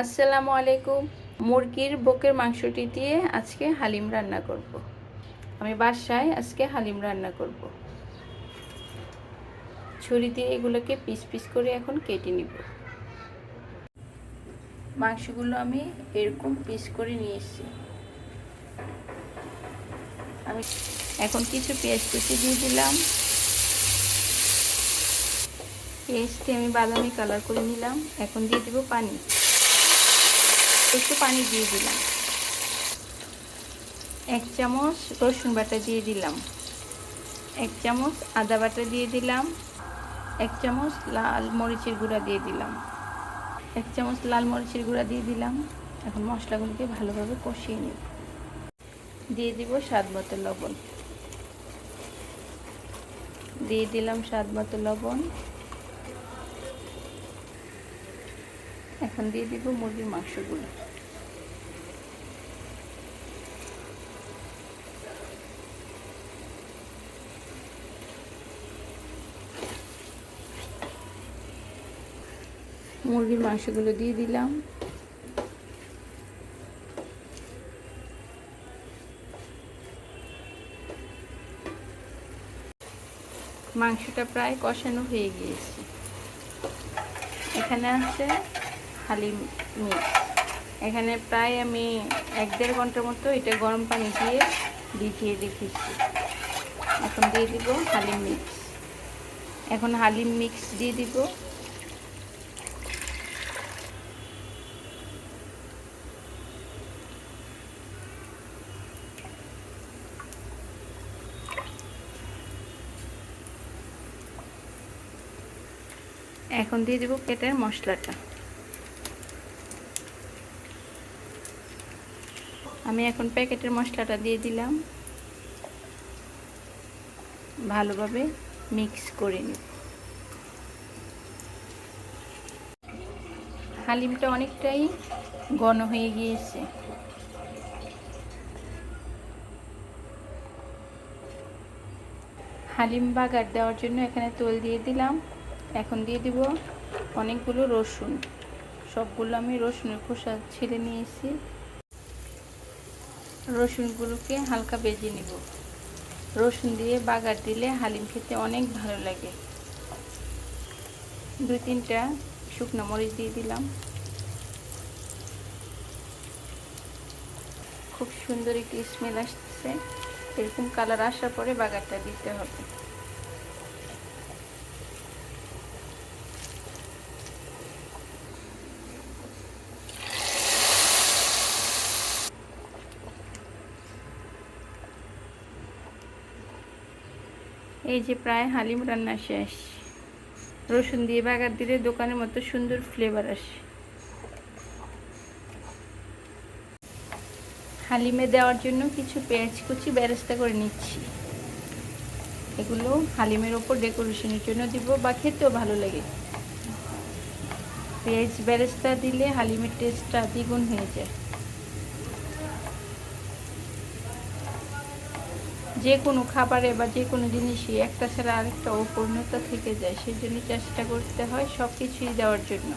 আসসালামু আলাইকুম। মুরগির বকের মাংসটি দিয়ে আজকে হালিম রান্না করব। আমি বাসায় আজকে হালিম রান্না করব। ছুরি দিয়ে এগুলোকে পিস পিস করে এখন কেটে নিব। মাংসগুলো আমি এরকম পিস করে নিয়ে এসেছি আমি এখন কিছু পেঁয়াজ কুচি দিয়ে দিলাম। পেঁয়াজটি আমি বাদামি কালার করে নিলাম। এখন দিয়ে দেবো পানি। একটু পানি দিয়ে দিলাম। এক চামচ রসুন বাটা দিয়ে দিলাম। এক চামচ আদা বাটা দিয়ে দিলাম। এক চামচ লাল মরিচের গুঁড়া দিয়ে দিলাম। এক চামচ লাল মরিচের গুঁড়া দিয়ে দিলাম। এখন মশলাগুলোকে ভালোভাবে কষিয়ে নিব। দিয়ে দিব স্বাদ মতো লবণ। দিয়ে দিলাম স্বাদ মতো লবণ। এখন দিয়ে দিব মুরগির মাংসগুলো। মুরগির মাংসগুলো দিয়ে দিলাম। মাংসটা প্রায় কষানো হয়ে গিয়েছে। এখানে আছে হালিম মিক্স এখানে প্রায় আমি এক দেড় ঘণ্টার মতো এটা গরম পানি দিয়ে ভিজিয়ে রেখেছি। এখন দিয়ে দিব হালিম মিক্স এখন হালিম মিক্স দিয়ে দিব। এখন দিয়ে দেবো পেটের মশলাটা। আমি এখন প্যাকেটের মশলাটা দিয়ে দিলাম। ভালোভাবে মিক্স করে নেব। হালিমটা অনেকটাই ঘন হয়ে গিয়েছে। হালিম বাগার দেওয়ার জন্য এখানে তোল দিয়ে দিলাম। এখন দিয়ে দিব অনেকগুলো রসুন। সবগুলো আমি রসুনের খোসা ছেড়ে নিয়েছি। রসুনগুলোকে হালকা বেজে নিব। রসুন দিয়ে বাগার দিলে হালিম খেতে অনেক ভালো লাগে। দুই তিনটা শুকনো মরিচ দিয়ে দিলাম। খুব সুন্দর একটি স্মেল আসছে এরকম কালার আসার পরে বাগারটা দিতে হবে। এই যে প্রায় হালিম রান্না শেষ। রসুন দিয়ে বাগার দিলে দোকানের মতো সুন্দর ফ্লেভার আসে। হালিমে দেওয়ার জন্য কিছু পেঁয়াজ কুচি বেরেস্তা করে নিচ্ছি। এগুলো হালিমের ওপর ডেকোরেশনের জন্য দিব বা খেতেও ভালো লাগে। পেঁয়াজ বেরেস্তা দিলে হালিমের টেস্টটা দ্বিগুণ হয়ে যায়। যে কোনো খাবারে বা যে কোনো জিনিসই একটা ছাড়া আরেকটা অপূর্ণতা থেকে যায়। সেই জন্য চেষ্টা করতে হয় সব কিছুই দেওয়ার জন্য।